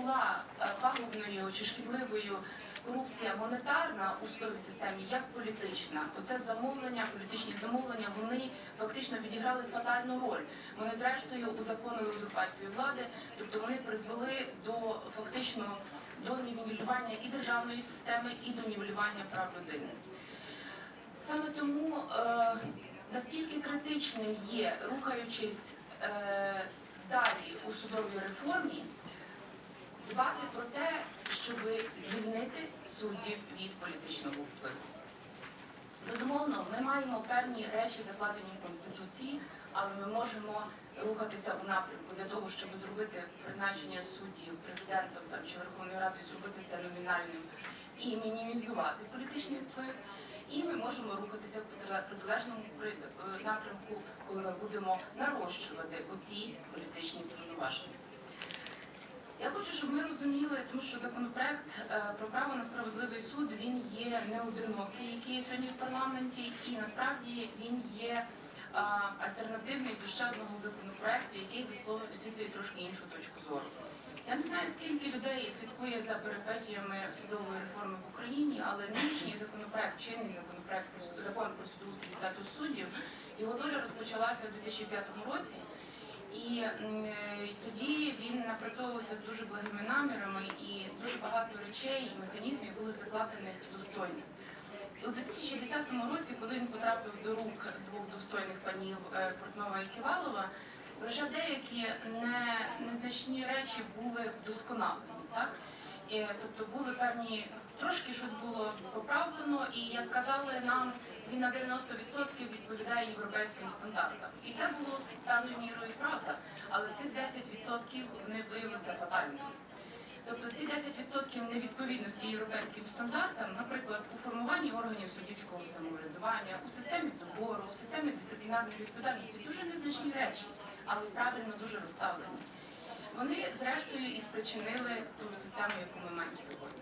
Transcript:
була е, пагубною чи шкідливою корупція монетарна у судовій системі, як політична. Оце замовлення, політичні замовлення, вони фактично відіграли фатальну роль. Вони зрештою узаконили узурпацію влади, тобто вони призвели до фактично до нівелювання і державної системи, і до нівелювання прав людини. Саме тому е, настільки критичним є, рухаючись е, далі у судовій реформі, дбати про те, щоб звільнити суддів від політичного впливу. Безумовно, ми маємо певні речі, закладені в Конституції, але ми можемо рухатися у напрямку для того, щоб зробити призначення суддів президентом там, чи Верховною Радою, зробити це номінальним і мінімізувати політичний вплив. І ми можемо рухатися в протилежному е, напрямку, коли ми будемо нарощувати оці політичні повноваження. Я хочу, щоб ми розуміли, тому що законопроект е, про право на справедливий суд він є неодинокий, який є сьогодні в парламенті, і насправді він є е, альтернативний до ще одного законопроекту, який висвітлює трошки іншу точку зору. Я не знаю, скільки людей слідкує за перипетіями судової реформи в Україні, але нинішній законопроект, чинний законопроект про закон про судоустрій статус суддів, його доля розпочалася у 2005 році. І е, тоді він напрацьовувався з дуже благими намірами, і дуже багато речей і механізмів були закладені достойно. І у 2010 році, коли він потрапив до рук двох достойних панів е, Портнова і Ківалова, лише деякі незначні речі були вдосконалені. І, тобто були певні, трошки щось було поправлено, і як казали нам, він на 90% відповідає європейським стандартам. І це було певною мірою правда, але цих 10% вони виявилися фатальними. Тобто ці 10% невідповідності європейським стандартам, наприклад, у формуванні органів суддівського самоврядування, у системі добору, у системі дисциплінарної відповідальності дуже незначні речі, але правильно дуже розставлені. Вони зрештою і спричинили ту систему, яку ми маємо сьогодні.